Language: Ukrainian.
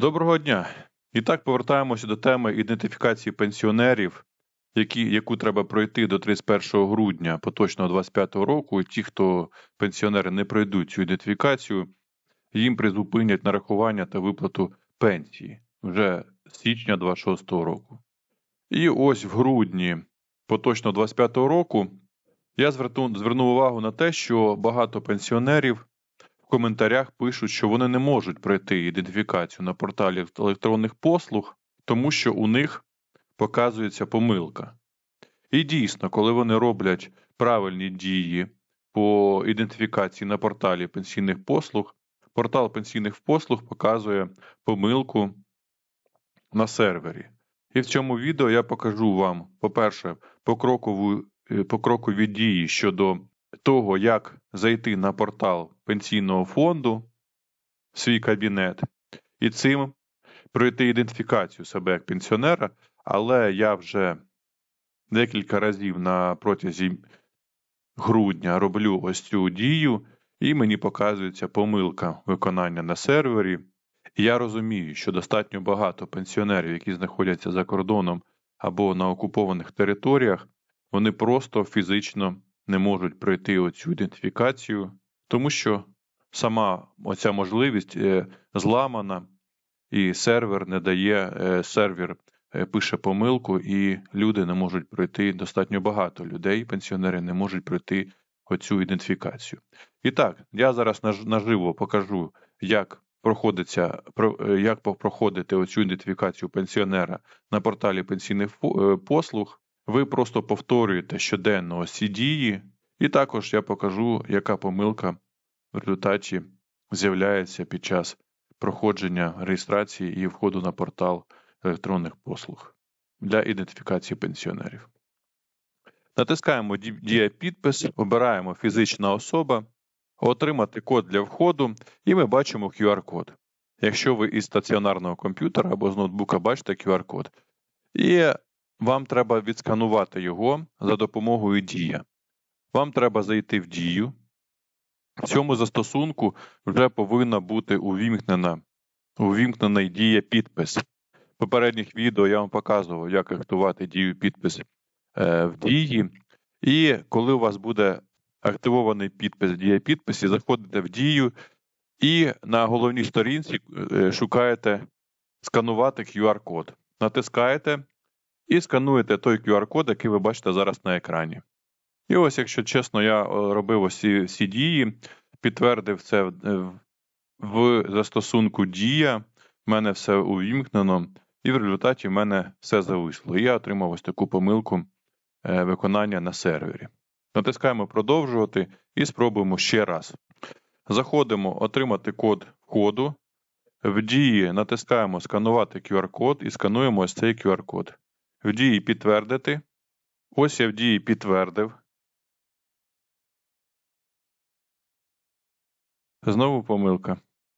Доброго дня! І так повертаємося до теми ідентифікації пенсіонерів, які, яку треба пройти до 31 грудня поточного 2025 року. І ті, хто пенсіонери не пройдуть цю ідентифікацію, їм призупинять нарахування та виплату пенсії вже з січня 26 року. І ось в грудні поточного 25 року я звернув, звернув увагу на те, що багато пенсіонерів коментарях пишуть, що вони не можуть пройти ідентифікацію на порталі електронних послуг, тому що у них показується помилка. І дійсно, коли вони роблять правильні дії по ідентифікації на порталі пенсійних послуг, портал пенсійних послуг показує помилку на сервері. І в цьому відео я покажу вам, по-перше, покрокову, е, покрокові дії щодо того, як зайти на портал пенсійного фонду в свій кабінет, і цим пройти ідентифікацію себе як пенсіонера, але я вже декілька разів на протязі грудня роблю ось цю дію, і мені показується помилка виконання на сервері. Я розумію, що достатньо багато пенсіонерів, які знаходяться за кордоном або на окупованих територіях, вони просто фізично не можуть пройти оцю ідентифікацію, тому що сама оця можливість е, зламана, і сервер не дає, е, сервер е, пише помилку, і люди не можуть пройти. Достатньо багато людей, пенсіонери не можуть пройти оцю ідентифікацію. І так, я зараз наживо покажу, як проходиться як проходити оцю ідентифікацію пенсіонера на порталі пенсійних послуг. Ви просто повторюєте щоденно ці дії, і також я покажу, яка помилка в результаті з'являється під час проходження реєстрації і входу на портал електронних послуг для ідентифікації пенсіонерів. Натискаємо Дія підпис, обираємо фізична особа, отримати код для входу, і ми бачимо QR-код. Якщо ви із стаціонарного комп'ютера або з ноутбука бачите QR-код. І вам треба відсканувати його за допомогою Дія. Вам треба зайти в Дію. В цьому застосунку вже повинна бути увімкнена увімкнений дія підпис. В попередніх відео я вам показував, як активувати дію підпис е, в дії. І коли у вас буде активований підпис дія підписі, заходите в дію і на головній сторінці е, шукаєте сканувати QR-код. Натискаєте і скануєте той QR-код, який ви бачите зараз на екрані. І ось, якщо чесно, я робив усі всі дії, підтвердив це в, в застосунку Дія, в мене все увімкнено, і в результаті в мене все зависло. І я отримав ось таку помилку е, виконання на сервері. Натискаємо продовжувати і спробуємо ще раз. Заходимо отримати код входу. В дії натискаємо сканувати QR-код і скануємо ось цей QR-код. В дії підтвердити. Ось я в дії підтвердив. Знову помилка.